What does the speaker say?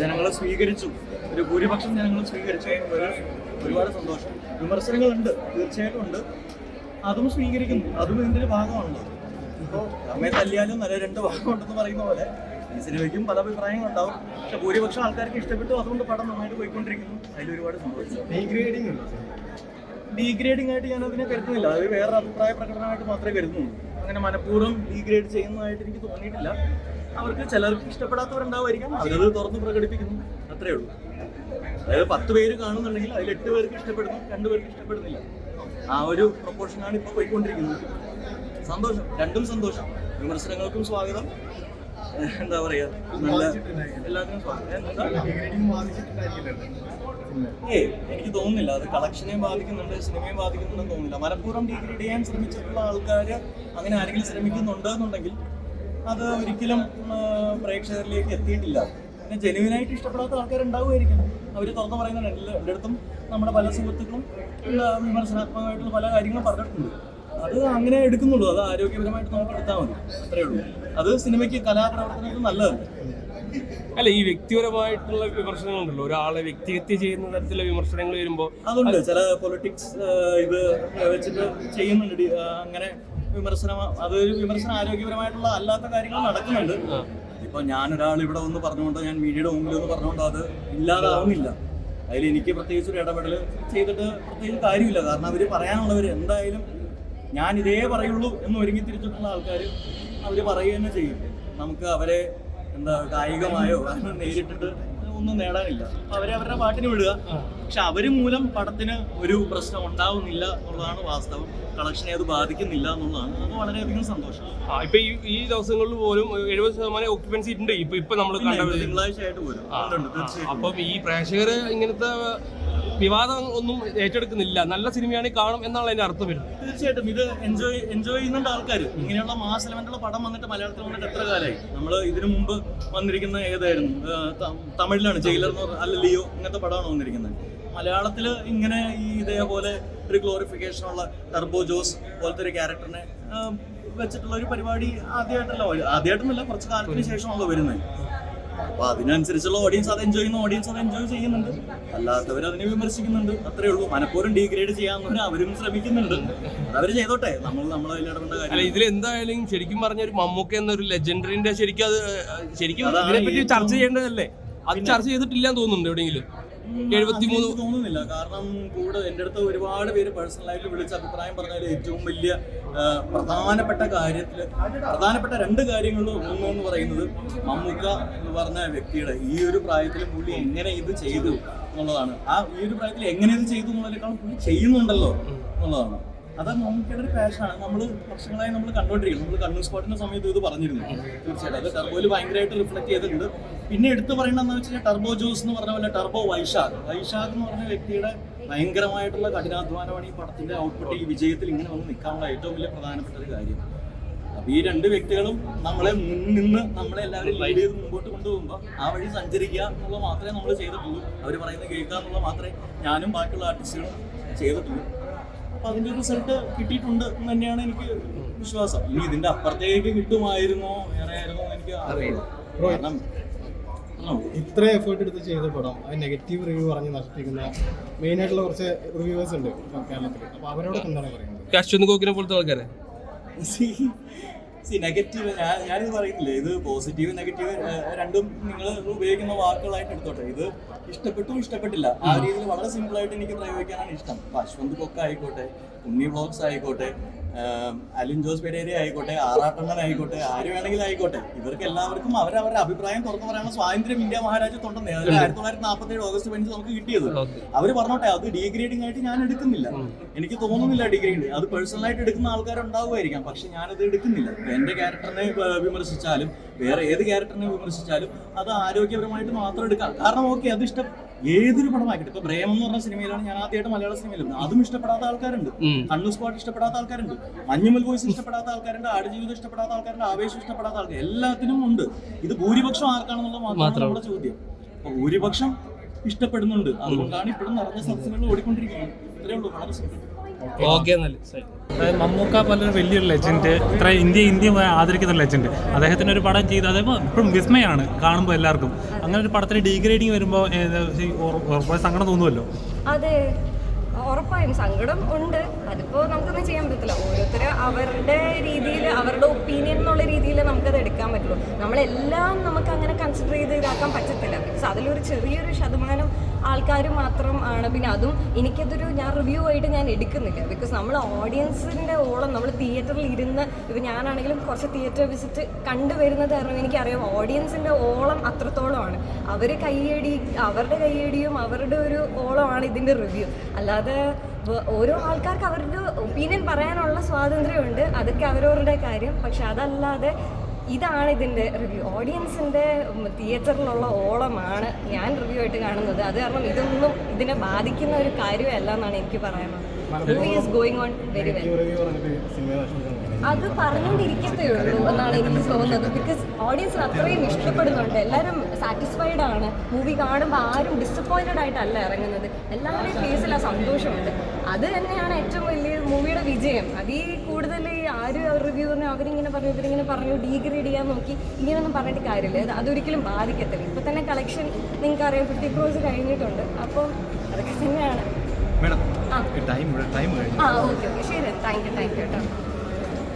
ജനങ്ങളെ സ്വീകരിച്ചു. ഒരു ഭൂരിപക്ഷം ജനങ്ങൾ സ്വീകരിച്ചു ഒരു ഒരുപാട് സന്തോഷം. വിമർശനങ്ങളുണ്ട് തീർച്ചയായിട്ടും ഉണ്ട്. അതും സ്വീകരിക്കുന്നു. അതും ഇതിന്റെ ഒരു ഭാഗമാണല്ലോ. ഇപ്പോൾ നമ്മെ തല്ലിയാലും നല്ല രണ്ട് ഭാഗമുണ്ടെന്ന് പറയുന്ന പോലെ ഈ സിനിമയ്ക്കും പല അഭിപ്രായങ്ങളുണ്ടാവും. പക്ഷെ ഭൂരിപക്ഷം ആൾക്കാർക്ക് ഇഷ്ടപ്പെട്ടു. അതുകൊണ്ട് പടം നന്നായിട്ട് പോയിക്കൊണ്ടിരിക്കുന്നു. അതിൽ ഒരുപാട് സന്തോഷം ഡീഗ്രേഡിംഗ് ആയിട്ട് ഞാൻ അതിനെ കരുതുന്നില്ല. അത് വേറെ അഭിപ്രായ പ്രകടനമായിട്ട് മാത്രമേ കരുതുന്നുള്ളൂ. അങ്ങനെ മനഃപൂർവം ഡീഗ്രേഡ് ചെയ്യുന്നതായിട്ട് എനിക്ക് തോന്നിയിട്ടില്ല. അവർക്ക് ചിലർക്ക് ഇഷ്ടപ്പെടാത്തവരുണ്ടാവുമായിരിക്കാം. അവരത് തുറന്ന് പ്രകടിപ്പിക്കുന്നു. അത്രേ ഉള്ളൂ. അതായത് പത്ത് പേര് കാണുന്നുണ്ടെങ്കിൽ അതിൽ എട്ട് പേർക്ക് ഇഷ്ടപ്പെടുന്നു രണ്ടു പേർക്ക് ഇഷ്ടപ്പെടുന്നില്ല. ആ ഒരു പ്രൊപ്പോർഷനാണ് ഇപ്പോൾ പോയിക്കൊണ്ടിരിക്കുന്നത്. സന്തോഷം. രണ്ടും സന്തോഷം. വിമർശനങ്ങൾക്കും സ്വാഗതം. എന്താ പറയാ? നല്ല എല്ലാത്തിനും സ്വാഗതം. ഏ എനിക്ക് തോന്നുന്നില്ല. അത് കളക്ഷനെ ബാധിക്കുന്നുണ്ട് സിനിമയെ ബാധിക്കുന്നുണ്ടെന്ന് തോന്നുന്നില്ല. മലപ്പൂർവം ഡിഗ്രി ചെയ്യാൻ ശ്രമിച്ചിട്ടുള്ള ആൾക്കാർ അങ്ങനെ ആരെങ്കിലും ശ്രമിക്കുന്നുണ്ടോ എന്നുണ്ടെങ്കിൽ അത് ഒരിക്കലും പ്രേക്ഷകരിലേക്ക് എത്തിയിട്ടില്ല. പിന്നെ ജെനുവിനായിട്ട് ഇഷ്ടപ്പെടാത്ത ആൾക്കാരുണ്ടാവുമായിരിക്കും. അവർ തുറന്നു പറയുന്നുണ്ട് എല്ലാ എന്റെ അടുത്തും നമ്മുടെ പല സുഹൃത്തുക്കളും വിമർശനാത്മകമായിട്ടുള്ള പല കാര്യങ്ങളും പറഞ്ഞിട്ടുണ്ട്. അത് അങ്ങനെ എടുക്കുന്നുള്ളൂ. അത് ആരോഗ്യപരമായിട്ട് നമുക്ക് എടുത്താൽ മതി. അത്രേ ഉള്ളൂ. അത് സിനിമയ്ക്ക് കലാപ്രവർത്തനത്തിന് നല്ലതാണ് അല്ല ഈ വ്യക്തിപരമായിട്ടുള്ള വിമർശനങ്ങളുണ്ടല്ലോ. ഒരാളെ വ്യക്തിഹത്യ ചെയ്യുന്ന തരത്തിലുള്ള വിമർശനങ്ങൾ വരുമ്പോൾ അതുണ്ട്. ചില പൊളിറ്റിക്സ് ഇത് വെച്ചിട്ട് ചെയ്യുന്നുണ്ട്. അങ്ങനെ വിമർശനം അതൊരു വിമർശനം ആരോഗ്യപരമായിട്ടുള്ള അല്ലാത്ത കാര്യങ്ങൾ നടക്കുന്നുണ്ട്. ഇപ്പൊ ഞാനൊരാൾ ഇവിടെ ഒന്ന് പറഞ്ഞുകൊണ്ട് ഞാൻ മീഡിയയുടെ മുമ്പിൽ ഒന്ന് പറഞ്ഞുകൊണ്ട് അത് ഇല്ലാതാവുന്നില്ല. അതിൽ എനിക്ക് പ്രത്യേകിച്ച് ഒരു ഇടപെടൽ ചെയ്തിട്ട് പ്രത്യേകിച്ച് കാര്യമില്ല. കാരണം അവർ പറയാനുള്ളവർ എന്തായാലും ഞാൻ ഇതേ പറയുള്ളൂ എന്ന് ഒരുങ്ങി തിരിച്ചിട്ടുള്ള ആൾക്കാർ അവർ പറയുക തന്നെ ചെയ്യും. നമുക്ക് അവരെ എന്താ കായികമായോ അങ്ങനെ നേരിട്ടിട്ട് ഒന്നും നേടാനില്ല. അപ്പൊ അവരെ അവരുടെ പാട്ടിന് വിടുക. പക്ഷെ അവർ മൂലം പടത്തിന് ഒരു പ്രശ്നം ഉണ്ടാവുന്നില്ല എന്നുള്ളതാണ് വാസ്തവം. കളക്ഷനെ അത് ബാധിക്കുന്നില്ല എന്നുള്ളതാണ്. അത് വളരെയധികം സന്തോഷം. ഇപ്പൊ ഈ ഈ ദിവസങ്ങളിൽ പോലും എഴുപത് ശതമാനം ഓക്യുപ്പൻസി ഉണ്ട്. ഇപ്പൊ ഇപ്പൊ നമ്മൾ തിങ്കളാഴ്ച ആയിട്ട് പോലും അപ്പം ഈ പ്രേക്ഷകര് ഇങ്ങനത്തെ വിവാദം ഒന്നും ഏറ്റെടുക്കുന്നില്ല. നല്ല സിനിമയാണ് കാണും എന്നാണ് അതിന്റെ അർത്ഥം വരുന്നത്. തീർച്ചയായിട്ടും ഇത് എൻജോയ് എൻജോയ് ചെയ്യുന്നുണ്ട് ആൾക്കാർ ഇങ്ങനെയുള്ള മാസ് എലമെന്റുള്ള പടം വന്നിട്ട് മലയാളത്തിൽ വന്നിട്ട് എത്ര കാലമായി? നമ്മൾ ഇതിനു മുമ്പ് വന്നിരിക്കുന്ന ഏതായിരുന്നു? തമിഴിലാണ്. ജയിലർ അല്ല ലിയോ ഇങ്ങനത്തെ പടമാണ് വന്നിരിക്കുന്നത്. മലയാളത്തിൽ ഇങ്ങനെ ഈ ഇതേപോലെ ഒരു ഗ്ലോറിഫിക്കേഷൻ ഉള്ള ടർബോ ജോസ് പോലത്തെ ഒരു ക്യാരക്ടറിനെ വെച്ചിട്ടുള്ള ഒരു പരിപാടി ആദ്യമായിട്ടല്ല ആദ്യമായിട്ടൊന്നുമില്ല കുറച്ച് കാലത്തിന് ശേഷമാണല്ലോ വരുന്നത്. അപ്പൊ അതിനനുസരിച്ചുള്ള ഓഡിയൻസ് അത് എൻജോയ് ചെയ്യുന്ന ഓഡിയൻസ് അത് എൻജോയ് ചെയ്യുന്നുണ്ട്. അല്ലാത്തവർ അതിനെ വിമർശിക്കുന്നുണ്ട്. അത്രേ ഉള്ളൂ. മനഃപൂർവം ഡീഗ്രേഡ് ചെയ്യാവുന്നവർ അവരും ശ്രമിക്കുന്നുണ്ട്. അവർ ചെയ്തോട്ടെ. നമ്മൾ നമ്മളെ ഇടപെടേണ്ട കാര്യം ഇതിൽ എന്തായാലും ശരിക്കും പറഞ്ഞ ഒരു മമ്മൂക്ക എന്നൊരു ലെജൻഡറിന്റെ ശരിക്കും അത് ശരിക്കും ചർച്ച ചെയ്യേണ്ടതല്ലേ? അത് ചർച്ച ചെയ്തിട്ടില്ല തോന്നുന്നുണ്ട് എവിടെയെങ്കിലും? എഴുപത്തിമൂന്ന് തോന്നുന്നില്ല. കാരണം കൂടെ എന്റെ അടുത്ത് ഒരുപാട് പേര് പേഴ്സണലായിട്ട് വിളിച്ച അഭിപ്രായം പറഞ്ഞാൽ ഏറ്റവും വലിയ പ്രധാനപ്പെട്ട കാര്യത്തിൽ പ്രധാനപ്പെട്ട രണ്ട് കാര്യങ്ങളും ഒന്ന് എന്ന് പറയുന്നത് മമ്മൂക്ക എന്ന് പറഞ്ഞ വ്യക്തിയുടെ ഈ ഒരു പ്രായത്തിൽ പുള്ളി എങ്ങനെ ഇത് ചെയ്തു എന്നുള്ളതാണ്. ആ ഈ ഒരു പ്രായത്തിൽ എങ്ങനെ ഇത് ചെയ്തു എന്നുള്ളതിനേക്കാളും പുള്ളി ചെയ്യുന്നുണ്ടല്ലോ എന്നുള്ളതാണ്. അത് മമ്മൂക്കയുടെ ഒരു പാഷനാണ് നമ്മൾ വർഷങ്ങളായി നമ്മൾ കണ്ടുകൊണ്ടിരിക്കുന്നു നമ്മൾ കണ്ണൂർ സ്പോട്ടിന്റെ സമയത്ത് ഇത് പറഞ്ഞിരുന്നു. തീർച്ചയായിട്ടും. അത് ടർബോയിൽ ഭയങ്കരമായിട്ട് റിഫ്ലക്ട് ചെയ്തിട്ടുണ്ട്. പിന്നെ എടുത്തു പറയേണ്ടതെന്ന് വെച്ചാൽ ടർബോ ജോസ് എന്ന് പറഞ്ഞ പോലെ ടർബോ വൈശാഖ്. വൈശാഖ് എന്ന് പറഞ്ഞ വ്യക്തിയുടെ ഭയങ്കരമായിട്ടുള്ള കഠിനാധ്വാനമാണ് ഈ പടത്തിന്റെ ഔട്ട്പുട്ട് ഈ വിജയത്തിൽ ഇങ്ങനെ വന്ന് നിൽക്കാനുള്ള ഏറ്റവും വലിയ പ്രധാനപ്പെട്ട ഒരു കാര്യം. അപ്പൊ ഈ രണ്ട് വ്യക്തികളും നമ്മളെ നിന്ന് നമ്മളെ എല്ലാവരും ലൈഡ് ചെയ്ത് മുമ്പോട്ട് കൊണ്ടുപോകുമ്പോൾ ആ വഴി സഞ്ചരിക്കുക എന്നുള്ളത് മാത്രമേ നമ്മൾ ചെയ്തിട്ടുള്ളൂ. അവർ പറയുന്നത് കേൾക്കുക എന്നുള്ളത് മാത്രമേ ഞാനും ബാക്കിയുള്ള ആർട്ടിസ്റ്റുകളും ചെയ്തിട്ടുള്ളൂ. അപ്പൊ അതിന്റെ റിസൾട്ട് കിട്ടിയിട്ടുണ്ട് എന്ന് തന്നെയാണ് എനിക്ക് വിശ്വാസം. ഇനി ഇതിന്റെ അപ്പുറത്തേക്ക് കിട്ടുമായിരുന്നോ? വേറെ ആയിരുന്നോ എനിക്ക് അറിയില്ല. കാരണം? ഇത്ര എഫേർട്ട് എടുത്ത് ചെയ്ത പടം അത് നെഗറ്റീവ് റിവ്യൂ പറഞ്ഞ് നശിപ്പിക്കുന്ന മെയിൻ ആയിട്ടുള്ള കുറച്ച് റിവ്യൂവേഴ്സ് ഉണ്ട് കേരളത്തിൽ അപ്പൊ അവരോടൊക്കെ എന്താണ് പറയുന്നത്? അശ്വന്ത് കോക്കിനെ പോലത്തെ ആൾക്കാരെ? സി നെഗറ്റീവ് ഞാൻ ഞാനിത് പറയുന്നില്ലേ ഇത് പോസിറ്റീവ് നെഗറ്റീവ് രണ്ടും നിങ്ങൾ ഉപയോഗിക്കുന്ന വാക്കുകളായിട്ട് എടുത്തോട്ടെ. ഇത് ഇഷ്ടപ്പെട്ടു ഇഷ്ടപ്പെട്ടില്ല. ആ രീതിയിൽ വളരെ സിമ്പിൾ ആയിട്ട് എനിക്ക് പ്രയോഗിക്കാനാണ് ഇഷ്ടം. അശ്വന്ത് കൊക്ക ആയിക്കോട്ടെ ഉണ്ണി ബ്ലോഗ്സ് ആയിക്കോട്ടെ അലിൻ ജോസ് പെരേര ആയിക്കോട്ടെ ആറാട്ടണ്ണൻ ആയിക്കോട്ടെ ആര് വേണമെങ്കിലും ആയിക്കോട്ടെ. ഇവർക്ക് എല്ലാവർക്കും അവരവരുടെ അഭിപ്രായം തുറന്നു പറയാനുള്ള സ്വാതന്ത്ര്യം ഇന്ത്യ മഹാരാജ്യത്തുണ്ടെന്ന് അത് ആയിരത്തി തൊള്ളായിരത്തി നാൽപ്പത്തി ഏഴ് ഓഗസ്റ്റ് പതിനഞ്ച് നമുക്ക് കിട്ടിയത്. അവർ അവർ പറഞ്ഞോട്ടെ അത് ഡീഗ്രേഡിംഗ് ആയിട്ട് ഞാൻ എടുക്കുന്നില്ല. എനിക്ക് തോന്നുന്നില്ല ഡീഗ്രേഡ് അത് പേഴ്സണലായിട്ട് എടുക്കുന്ന ആൾക്കാരുണ്ടാവുമായിരിക്കാം പക്ഷെ ഞാനത് എടുക്കുന്നില്ല. എന്റെ ക്യാരക്ടറിനെ വിമർശിച്ചാലും വേറെ ഏത് ക്യാരക്ടറിനെ വിമർശിച്ചാലും അത് ആരോഗ്യപരമായിട്ട് മാത്രം എടുക്കാം. കാരണം ഓക്കെ അത് ഇഷ്ടം ഏതൊരു പടമാക്കിയിട്ട്. ഇപ്പൊ പ്രേമം എന്ന് പറഞ്ഞ സിനിമയിലാണ് ഞാൻ ആദ്യമായിട്ട് മലയാള സിനിമയിൽ അതും ഇഷ്ടപ്പെടാത്ത ആൾക്കാരുണ്ട്. കണ്ണു സ്പോട്ട് ഇഷ്ടപ്പെടാത്ത ആൾക്കാരുണ്ട്. മഞ്ഞുമൽ ബോയ്സ് ഇഷ്ടപ്പെടാത്ത ആൾക്കാരുണ്ട്. ആടുജീവിതം ഇഷ്ടപ്പെടാത്ത ആൾക്കാരുണ്ട്. ആവേശം ഇഷ്ടപ്പെടാത്ത ആൾക്കാർ എല്ലാത്തിനും ഉണ്ട്. ഇത് ഭൂരിപക്ഷം ആർക്കാണെന്നുള്ള മാത്രമാണ് നമ്മുടെ ചോദ്യം. അപ്പൊ ഭൂരിപക്ഷം ഇഷ്ടപ്പെടുന്നുണ്ട്. അതുകൊണ്ടാണ് ഇപ്പോഴും നിറഞ്ഞ സദസ്സുകളിൽ ഓടിക്കൊണ്ടിരിക്കുന്നത്. ഇത്രയേ ഉള്ളൂ. വളരെ സിമ്പിൾ ഓക്കെ മമ്മൂക്ക പോലൊരു വലിയൊരു ലെജൻഡ് ഇത്ര ഇന്ത്യ ഇന്ത്യ ആദരിക്കുന്ന ലെജൻഡ് അദ്ദേഹത്തിന് ഒരു പടം ചെയ്ത് അതേപോലെ ഇപ്പോഴും വിസ്മയാണ് കാണുമ്പോൾ എല്ലാവർക്കും. അങ്ങനെ ഒരു പടത്തിന് ഡീഗ്രേഡിങ് വരുമ്പോൾ ഉറപ്പായ സങ്കടം തോന്നുമല്ലോ അതെ. ഉറപ്പായും സങ്കടം ഉണ്ട്. അതിപ്പോ നമുക്കൊന്നും ചെയ്യാൻ പറ്റത്തില്ല. ഓരോരുത്തർ അവരുടെ രീതിയിൽ അവരുടെ ഒപ്പീനിയൻ എന്നുള്ള രീതിയിൽ നമുക്കത് എടുക്കാൻ പറ്റുള്ളൂ. നമ്മളെല്ലാം നമുക്ക് അങ്ങനെ കൺസിഡർ ചെയ്ത് ഇതാക്കാൻ പറ്റത്തില്ല. ബിക്കോസ് അതിലൊരു ചെറിയൊരു ശതമാനം ആൾക്കാർ മാത്രം ആണ്. പിന്നെ അതും എനിക്കതൊരു ഞാൻ റിവ്യൂ ആയിട്ട് ഞാൻ എടുക്കുന്നില്ല. ബിക്കോസ് നമ്മൾ ഓഡിയൻസിന്റെ ഓളം നമ്മൾ തിയേറ്ററിൽ ഇരുന്ന് ഇപ്പം ഞാനാണെങ്കിലും കുറച്ച് തിയേറ്റർ വിസിറ്റ് കണ്ടുവരുന്നത് കാരണം എനിക്കറിയാം ഓഡിയൻസിന്റെ ഓളം അത്രത്തോളമാണ്. അവർ കൈയടി അവരുടെ കൈയടിയും അവരുടെ ഒരു ഓളമാണ് ഇതിന്റെ റിവ്യൂ അല്ലാതെ ഓരോ ആൾക്കാർക്ക് അവരുടെ ഒപ്പീനിയൻ പറയാനുള്ള സ്വാതന്ത്ര്യമുണ്ട്. അതൊക്കെ അവരവരുടെ കാര്യം. പക്ഷെ അതല്ലാതെ ഇതാണ് ഇതിന്റെ റിവ്യൂ ഓഡിയൻസിന്റെ തിയേറ്ററിലുള്ള ഓളമാണ് ഞാൻ റിവ്യൂ ആയിട്ട് കാണുന്നത്. അത് കാരണം ഇതൊന്നും ഇതിനെ ബാധിക്കുന്ന ഒരു കാര്യമല്ല എന്നാണ് എനിക്ക് പറയാനുള്ളത്. Movie is going on very well review പറഞ്ഞിട്ട് സിനിമ നശിപ്പിക്കാൻ അത് പറഞ്ഞുകൊണ്ടിരിക്കത്തേ ഉള്ളൂ എന്നാണ് എനിക്ക് തോന്നുന്നത്. ബിക്കോസ് ഓഡിയൻസിന് അത്രയും ഇഷ്ടപ്പെടുന്നുണ്ട്. എല്ലാവരും സാറ്റിസ്ഫൈഡ് ആണ്. മൂവി കാണുമ്പോൾ ആരും ഡിസപ്പോയിന്റഡ് ആയിട്ടല്ല ഇറങ്ങുന്നത്. എല്ലാവരുടെയും ഫേസിൽ ആ സന്തോഷമുണ്ട്. അത് തന്നെയാണ് ഏറ്റവും വലിയ മൂവിയുടെ വിജയം. അതിൽ കൂടുതൽ ഈ ആര് റിവ്യൂ പറഞ്ഞു അവരിങ്ങനെ പറഞ്ഞു ഇവരിങ്ങനെ പറഞ്ഞു ഡീഗ്രേഡ് ചെയ്യാൻ നോക്കി ഇങ്ങനെയൊന്നും പറഞ്ഞിട്ട് കാര്യമില്ല. അത് അതൊരിക്കലും ബാധിക്കത്തില്ല. ഇപ്പം തന്നെ കളക്ഷൻ നിങ്ങൾക്കറിയാം ഫിഫ്റ്റി ക്രോസ് കഴിഞ്ഞിട്ടുണ്ട്. അപ്പം അതൊക്കെ തന്നെയാണ്. മേഡം ടൈം ടൈം കഴിഞ്ഞു. ശരി താങ്ക് യു താങ്ക് യു കേട്ടോ.